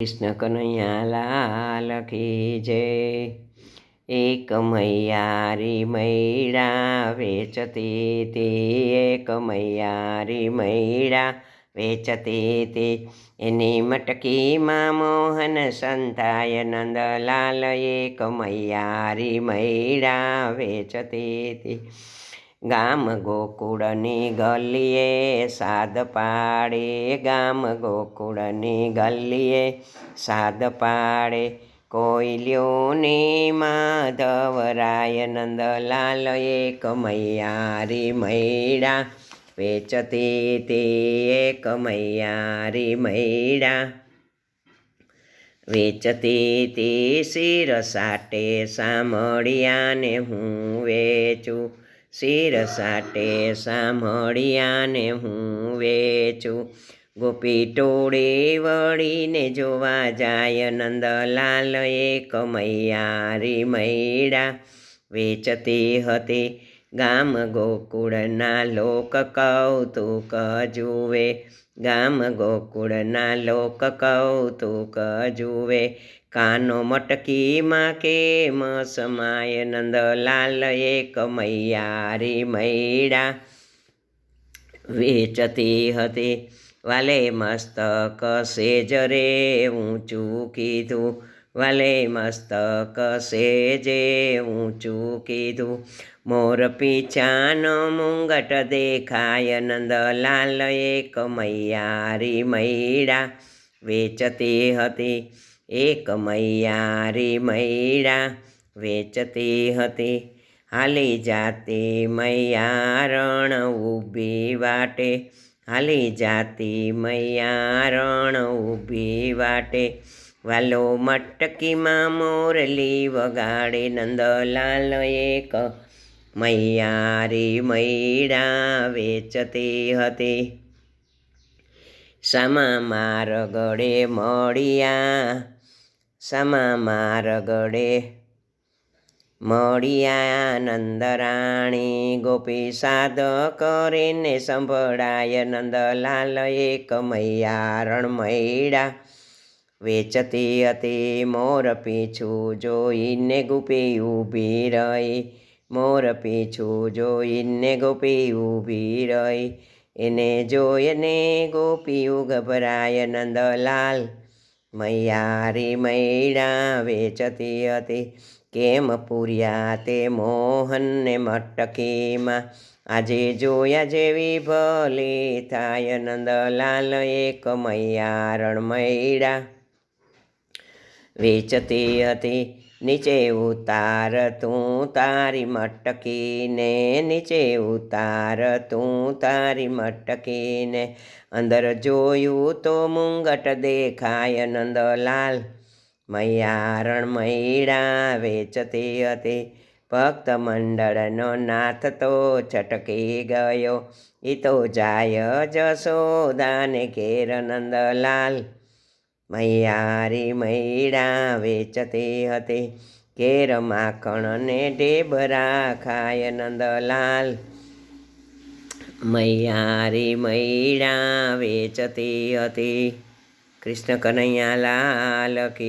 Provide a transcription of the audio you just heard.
કૃષ્ણ કનૈયા લાલ કી જય. એક મૈયારી મૈડા વેચતી તે. એક મૈયારી મૈડા વેચતી તે. એની મટકીમાં મોહન સંતાય નંદલાલ. એક મૈયારી મૈડા વેચતી તે. ગામ ગોકુળની ગલીએ સાદ પાડે, ગામ ગોકુળની ગલીએ સાદ પાડે. કોયલ્યોની માધવરાય નંદલાલ એક મૈયારી મૈડા, વેચતી તે એક મૈયારી મૈડા. વેચતી તે શિર સાટે સામળિયાને હું વેચું શિર સાટે સાંભળ્યાને હું વેચું. ગોપી ટોળે વળીને જોવા જાય નંદલાલ એક મૈયારી મૈડા. વેચતી હતી ગામ ગોકુળના લોક કૌતુક જુએ. ગામ ગોકુળના લોક કૌતુક જુએ. કાનો મટકીમાં કેમ સમાય નંદલાલ એક મૈયારી મૈડા. વેચતી હતી. વાલે મસ્તક સેજ રે ઊંચું કીધું. વાલે મસ્તક સેજે ઊંચું કીધું મોર પીછાનો મુંગટ દેખાય નંદલાલ એક મૈયારી મૈડા. વેચતી હતી એક મૈયારી મૈડા. વેચતી હતી હાલી જાતી મૈયારણ ઊભી વાટે. હાલી જાતી મૈયારણ ઊભી વાટે. વાલો મટકીમાં મોરલી વગાડે નંદલાલ એક મૈયારી મૈડા વેચતી હતી. સમા માર ગળે મળ્યા. સમા મારગડે મળ્યા. નંદરાણી ગોપી સાદ કરીને સંભળાય નંદલાલ એક મૈયારણ મૈડા વેચતી હતી મોર પીછું જોઈને ગોપી ઊભી રહી. મોર પીછું જોઈને ગોપી ઊભી રહી. એને જોઈને ગોપીઓ ગભરાય નંદલાલ, મૈયારી મૈડા વેચતી હતી કેમ પૂર્યા તે મોહનને મટકીમાં? આજે જોયા જેવી ભલે થાય નંદલાલ, એક મૈયારણ મૈડા. વેચતી હતી નીચે ઉતાર તું તારી મટકીને, નીચે ઉતાર તું તારી મટકીને. અંદર જોયું તો મુંગટ દેખાય નંદલાલ. મૈયારણ મૈડા વેચતી હતી ભક્ત મંડળનો નાથ તો છટકી ગયો. એ તો જાય જશોદાને ઘેર નંદલાલ. મૈયારી મૈડા વેચતી હતી કેર માખણ ને ઢેબરા ખાય નંદલાલ. મૈયારી મૈડા વેચતી હતી, કૃષ્ણ કનૈયા લાલ કી